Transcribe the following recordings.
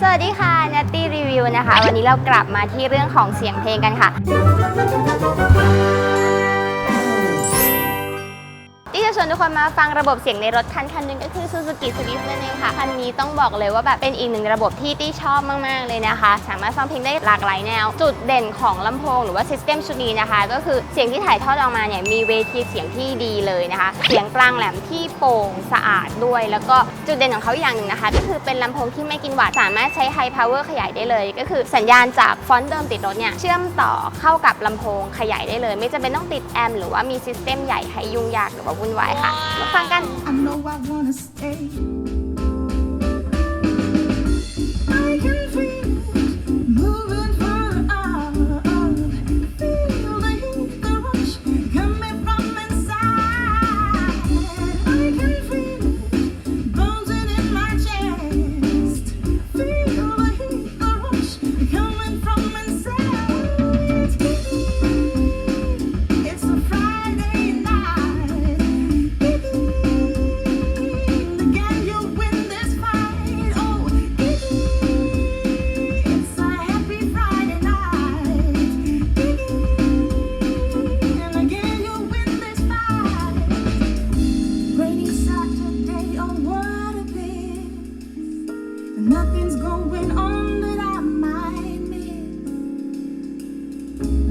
สวัสดีค่ะ n นตตี้รีวิวนะคะ วันนี้เรากลับมาที่เรื่องของเสียงเพลงกันค่ะ วนทุกคนมาฟังระบบเสียงในรถคันคันหนึงก็คือ Suzuki Swift นั่นเองค่ะ คันนี้ต้องบอกเลยว่าแบบเป็นอีกหนึ่งระบบที่ตี้ชอบมาก ๆ เลยนะคะ สามารถฟังเพลงได้หลากหลายแนว จุดเด่นของลำโพงหรือว่าซิสเต็มชุดนี้นะคะ ก็คือเสียงที่ถ่ายทอดออกมาเนี่ยมีเวทีเสียงที่ดีเลยนะคะ เสียงกลางแหลมที่โปร่งสะอาดด้วย แล้วก็จุดเด่นของเขาอย่างหนึ่งนะคะ ก็คือเป็นลำโพงที่ไม่กินวัตต์สามารถใช้ High Power ขยายได้เลย ก็คือสัญญาณจากฟอนต์เดิมติดรถเนี่ยเชื่อมต่อเข้ากับลำโพงขยายได้เลย ไม่จำเป็นต้องติดแอมป์หรือว่ามีซิสเต็มใหญ่ให้ยุ่งยากหรือว่าวุ่นวายค่ะมาฟังกัน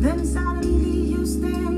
Then suddenly you stand.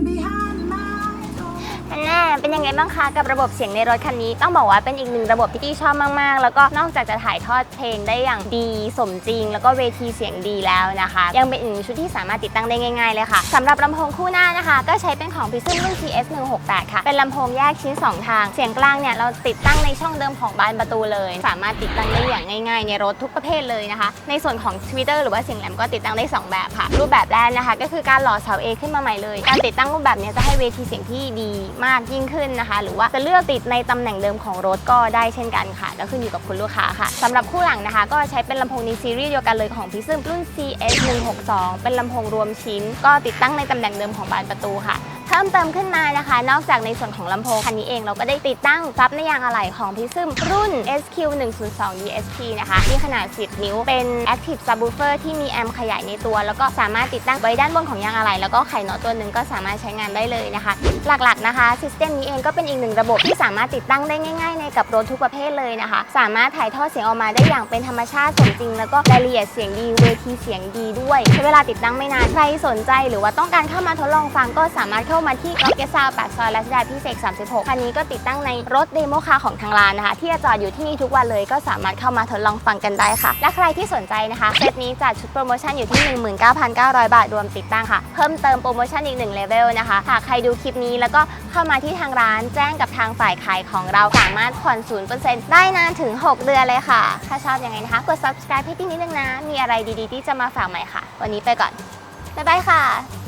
เป็นยังไงบ้างคะกับระบบเสียงในรถคันนี้ ต้องบอกว่าเป็นอีกหนึ่งระบบที่ที่ชอบมากๆ แล้วก็นอกจากจะถ่ายทอดเพลงได้อย่างดีสมจริง แล้วก็เวทีเสียงดีแล้วนะคะ ยังเป็นอีกชุดที่สามารถติดตั้งได้ง่าย ๆ เลยค่ะสำหรับลำโพงคู่หน้านะคะ ก็ใช้เป็นของ Prism รุ่น CS 168ค่ะ เป็นลำโพงแยกชิ้น 2 ทาง เสียงกลางเนี่ยเราติดตั้งในช่องเดิมของบานประตูเลย สามารถติดตั้งได้อย่างง่ายๆ ในรถทุกประเภทเลยนะคะ ในส่วนของ Twitter หรือว่าเสียงแหลมก็ติดตั้งได้สองแบบค่ะ รูปแบบแรกนะคะ ก็คือการหล่อเสา A ขึ้นมาใหม่เลย การติดตั้งรูปแบบนี้จะให้เวทีเสียงที่ดีมากยิ่งขึ้นนะคะ หรือว่าจะเลือกติดในตำแหน่งเดิมของรถก็ได้เช่นกันค่ะ ก็ขึ้นอยู่กับคุณลูกค้าค่ะสำหรับคู่หลังนะคะ ก็ใช้เป็นลำโพงในซีรีส์เดียวกันเลยของ Prism รุ่น CS 162เป็นลำโพงรวมชิ้น ก็ติดตั้งในตำแหน่งเดิมของบานประตูค่ะ เพิ่มเติมขึ้นมานะคะ นอกจากในส่วนของลำโพงคันนี้เองเราก็ได้ติดตั้งซับในยางอะไหล่ของ Prism รุ่น SQ 102 DSP นะคะมีขนาด 10 นิ้วเป็น Active Subwoofer ที่มีแอมป์ขยายในตัว แล้วก็สามารถติดตั้งไว้ด้านบนของยางอะไหล่แล้วก็ไขน็อตตัวหนึ่งก็สามารถใช้งานได้เลยนะคะ หลักๆนะคะซิสเต็มนี้เองก็เป็นอีกหนึ่งระบบที่สามารถติดตั้งได้ง่าย ๆ ในกับรถทุกประเภทเลยนะคะ สามารถถ่ายทอดเสียงออกมาได้อย่างเป็นธรรมชาติสมจริง แล้วก็รายละเอียดเสียงดีเวทีเสียงดีด้วยใช้เวลาติดตั้งไม่นานใครสนใจ หรือว่าต้องการเข้ามาทดลองฟังก็สามารถเข้ามาที่ r o c k e t Sound ปากซอยรัชดาพิเศษ 36 คันนี้ก็ติดตั้งในรถเดโมคาของทางร้านนะคะ ที่จะจอดอยู่ที่นี่ทุกวันเลยก็สามารถเข้ามาทดลองฟังกันได้ค่ะ และใครที่สนใจนะคะเซตนี้จัดชุดโปรโมชั่นอยู่ที่ 19,900 บาทรวมติดตั้งค่ะ เพิ่มเติมโปรโมชั่นอีกหนึ่งเลเวลนะคะหากใครดูคลิปนี้แล้วก็เข้ามาที่ทางร้านแจ้งกับทางฝ่ายขายของเราสามารถผ่อน 0%ได้นานถึง 6 เดือนเลยค่ะ ถ้าชอบยังไงนะคะกด subscribe ให้ที่นิดนึงนะ มีอะไรดีๆ ที่จะมาฝากใหม่ค่ะ วันนี้ไปก่อน บ๊ายบายค่ะ